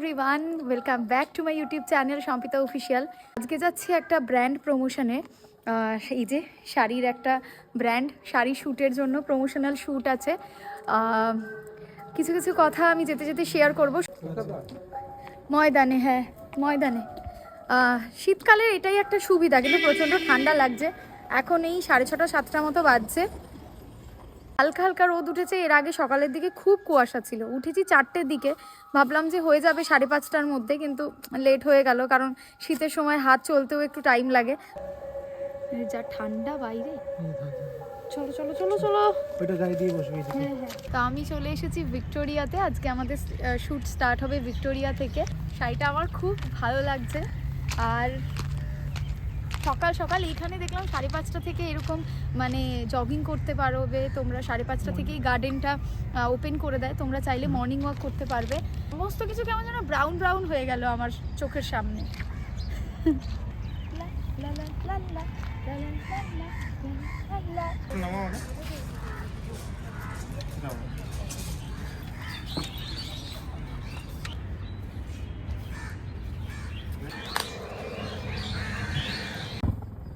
Everyone welcome back to my YouTube channel Sampita official আজকে যাচ্ছি একটা ব্র্যান্ড প্রমোশনে এই যে শাড়ির একটা ব্র্যান্ড শাড়ি শ্যুটের জন্য প্রমোশনাল শ্যুট আছে। কিছু কিছু কথা আমি যেতে যেতে শেয়ার করব। ময়দানে হ্যাঁ ময়দানে। শীতকালের এটাই একটা সুবিধা, কিন্তু প্রচণ্ড ঠান্ডা লাগছে। এখন এই সাড়ে ছটা, সাতটা মতো বাজছে। হালকা হালকা রোদ উঠেছে এর আগে সকালের দিকে খুব কুয়াশা ছিল। উঠেছি চারটের দিকে ভাবলাম যে হয়ে যাবে সাড়ে পাঁচটার মধ্যে কিন্তু লেট হয়ে গেল কারণ শীতের সময় হাত চলতেও একটু টাইম লাগে। যা ঠান্ডা বাইরে। চলো চলো চলো চলো। ওইটা গায়ে দিয়ে বসবে হ্যাঁ হ্যাঁ। তো আমি চলে এসেছি ভিক্টোরিয়াতে আজকে আমাদের শ্যুট স্টার্ট হবে ভিক্টোরিয়া থেকে। শাড়িটা আমার খুব ভালো লাগছে। আর সকাল সকাল এইখানে দেখলাম সাড়ে পাঁচটা থেকে এরকম মানে জগিং করতে পারবে, তোমরা সাড়ে পাঁচটা থেকেই গার্ডেনটা ওপেন করে দেয়। তোমরা চাইলে মর্নিং ওয়াক করতে পারবে। সমস্ত কিছু কেমন যেন ব্রাউন ব্রাউন হয়ে গেল আমার চোখের সামনে।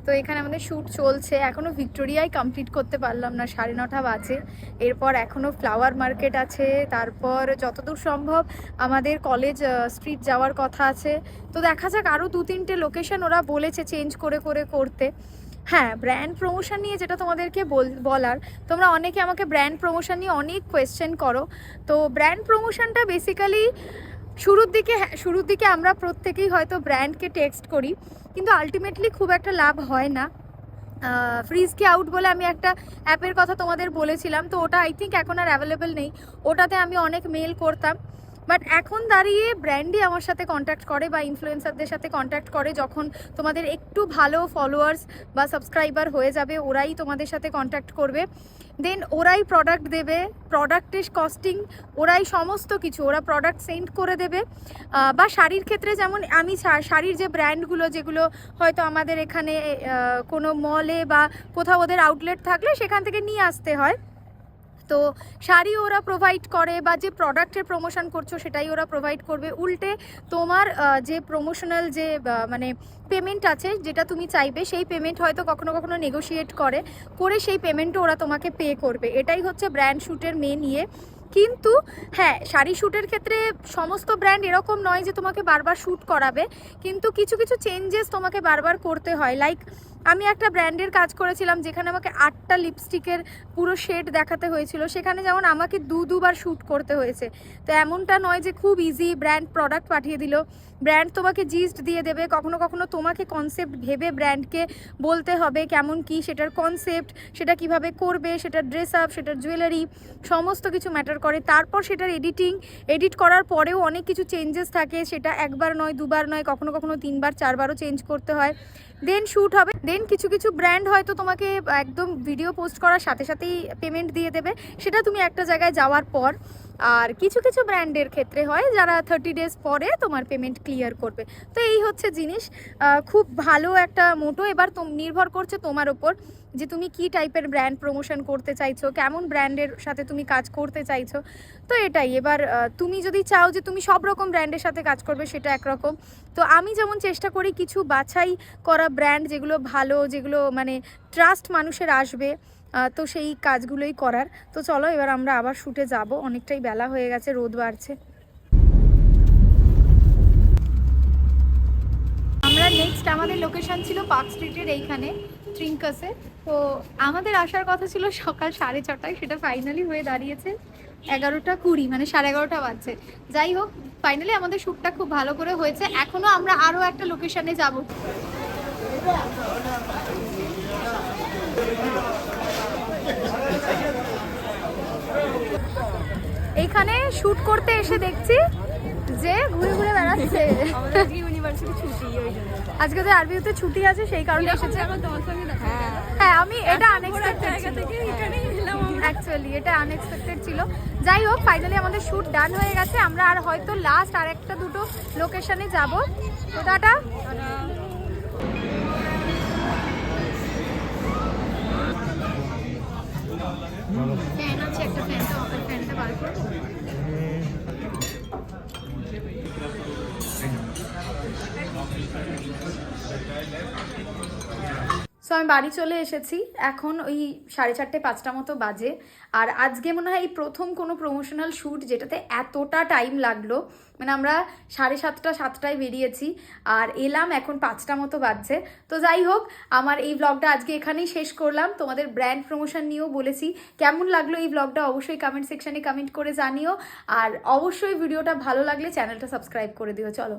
তো এখানে আমাদের শ্যুট চলছে। এখনও ভিক্টোরিয়ায় কমপ্লিট করতে পারলাম না, সাড়ে নটা বাজে। এরপর এখনও ফ্লাওয়ার মার্কেট আছে, তারপর যতদূর সম্ভব আমাদের কলেজ স্ট্রিট যাওয়ার কথা আছে। তো দেখা যাক আরও দু তিনটে লোকেশন ওরা বলেছে চেঞ্জ করে করে, করতে। হ্যাঁ ব্র্যান্ড প্রমোশন নিয়ে যেটা তোমাদেরকে বল- বলার, তোমরা অনেকে আমাকে ব্র্যান্ড প্রমোশন নিয়ে অনেক কোয়েশ্চেন করো। তো ব্র্যান্ড প্রমোশনটা বেসিক্যালি শুরুর দিকে হ্যাঁ, শুরুর দিকে আমরা প্রত্যেকেই হয়তো ব্র্যান্ডকে টেক্সট করি কিন্তু আলটিমেটলি খুব একটা লাভ হয় না। ফ্রিজকে আউট বলে আমি একটা অ্যাপের কথা তোমাদের বলেছিলাম তো ওটা আই থিঙ্ক এখন আর অ্যাভেলেবেল নেই। ওটাতে আমি অনেক মেল করতাম। বাট এখন দাঁড়িয়ে ব্র্যান্ডই আমার সাথে কন্ট্যাক্ট করে বা ইনফ্লুয়েন্সারদের সাথে কন্ট্যাক্ট করে যখন তোমাদের একটু ভালো ফলোয়ার্স বা সাবস্ক্রাইবার হয়ে যাবে, ওরাই তোমাদের সাথে কন্ট্যাক্ট করবে। দেন ওরাই প্রোডাক্ট দেবে প্রোডাক্টের কস্টিং ওরাই সমস্ত কিছু, ওরা প্রোডাক্ট সেন্ড করে দেবে। বা শাড়ির ক্ষেত্রে যেমন আমি শাড়ির যে ব্র্যান্ডগুলো যেগুলো হয়তো আমাদের এখানে কোনো মলে বা কোথাও ওদের আউটলেট থাকলে সেখান থেকে নিয়ে আসতে হয়। তো শাড়ি ওরা প্রোভাইড করে বা যে প্রোডাক্টের প্রমোশন করছ সেটাই ওরা প্রোভাইড করবে। উল্টে তোমার যে প্রমোশনাল যে মানে পেমেন্ট আছে যেটা তুমি চাইবে সেই পেমেন্ট হয়তো কখনো কখনো নেগোশিয়েট করে করে সেই পেমেন্টও ওরা তোমাকে পে করবে। এটাই হচ্ছে ব্র্যান্ড শ্যুটের মেন ইয়ে। কিন্তু হ্যাঁ শাড়ি শ্যুটের ক্ষেত্রে সমস্ত ব্র্যান্ড এরকম নয় যে তোমাকে বারবার শ্যুট করাবে। কিন্তু কিছু কিছু চেঞ্জেস তোমাকে বারবার করতে হয়। লাইক আমি একটা ব্র্যান্ডের কাজ করেছিলাম যেখানে আমাকে আটটা লিপস্টিকের পুরো শেড দেখাতে হয়েছিল। সেখানে যেমন আমাকে দু দুবার শ্যুট করতে হয়েছে। তো এমনটা নয় যে খুব ইজি ব্র্যান্ড প্রোডাক্ট পাঠিয়ে দিল। ব্র্যান্ড তোমাকে জিস্ট দিয়ে দেবে। কখনো কখনো তোমাকে কনসেপ্ট ভেবে ব্র্যান্ডকে বলতে হবে কেমন কি সেটার কনসেপ্ট সেটা কীভাবে করবে সেটার ড্রেস আপ সেটার জুয়েলারি সমস্ত কিছু ম্যাটার করে। তারপর সেটার এডিটিং এডিট করার পরেও অনেক কিছু চেঞ্জেস থাকে। সেটা একবার নয়, দুবার নয়, কখনো কখনো তিনবার, চারবারও চেঞ্জ করতে হয়। দেন শ্যুট হবে। দেন কিছু কিছু ব্র্যান্ড হয়তো তোমাকে একদম ভিডিও পোস্ট করার সাথে সাথেই পেমেন্ট দিয়ে দেবে। সেটা তুমি একটা জায়গায় যাওয়ার পর আর কিছু কিছু ব্র্যান্ডের ক্ষেত্রে হয়, যারা থার্টি ডেজ পরে তোমার পেমেন্ট ক্লিয়ার করবে। তো এই হচ্ছে জিনিস খুব ভালো একটা মোটো। এবার নির্ভর করছে তোমার ওপর যে তুমি কি টাইপের ব্র্যান্ড প্রমোশন করতে চাইছো, কেমন ব্র্যান্ডের সাথে তুমি কাজ করতে চাইছো। তো এটাই, এবার তুমি যদি চাও যে তুমি সব রকম ব্র্যান্ডের সাথে কাজ করবে, সেটা একরকম। তো আমি যেমন চেষ্টা করি কিছু বাছাই করা ব্র্যান্ড যেগুলো ভালো, যেগুলো মানে ট্রাস্ট মানুষের আসবে। তো সেই কাজগুলোই করার। তো চলো, এবার আমরা আবার শুটে যাব। অনেকটাই বেলা হয়ে গেছে, রোদ বাড়ছে। আমরা নেক্সট আমাদের লোকেশন ছিল পার্ক স্ট্রিটের এইখানে ট্রিঙ্কাসে তো আমাদের আসার কথা ছিল সকাল সাড়ে ছটায়, সেটা ফাইনালি হয়ে দাঁড়িয়েছে এগারোটা কুড়ি মানে সাড়ে এগারোটা বাজছে। যাই হোক ফাইনালি আমাদের শ্যুটটা খুব ভালো করে হয়েছে। এখনও আমরা আরও একটা লোকেশানে যাব। এইখানে শ্যুট করতে এসে দেখছি যে ঘুরে ঘুরে বেড়াচ্ছে। আজকে তো আরবিতে ছুটি আছে সেই কারণে এসেছে। হ্যাঁ হ্যাঁ আমি এটা আনএক্সপেক্টেড। অ্যাকচুয়ালি এটা আনএক্সপেক্টেড ছিল। যাই হোক ফাইনালি আমাদের শ্যুট ডান হয়ে গেছে। আমরা আর হয়তো লাস্ট আর একটা দুটো লোকেশনে যাব। তো টাটা। সো আমি বাড়ি চলে এসেছি। এখন ওই সাড়ে চারটে, পাঁচটা মতো বাজে। আর আজকে মনে হয় এই প্রথম কোনো প্রমোশনাল শ্যুট যেটাতে এতটা টাইম লাগল। মানে আমরা সাড়ে সাতটা, সাতটায় বেরিয়েছি। আর এলাম এখন পাঁচটা মতো বাজছে। তো যাই হোক, আমার এই ব্লগটা আজকে এখানেই শেষ করলাম। তোমাদের ব্র্যান্ড প্রমোশন নিয়েও বলেছি। কেমন লাগল এই ব্লগটা অবশ্যই কমেন্ট সেকশানে কমেন্ট করে জানিও। আর অবশ্যই ভিডিওটা ভালো লাগলে চ্যানেলটা সাবস্ক্রাইব করে দিও। চলো।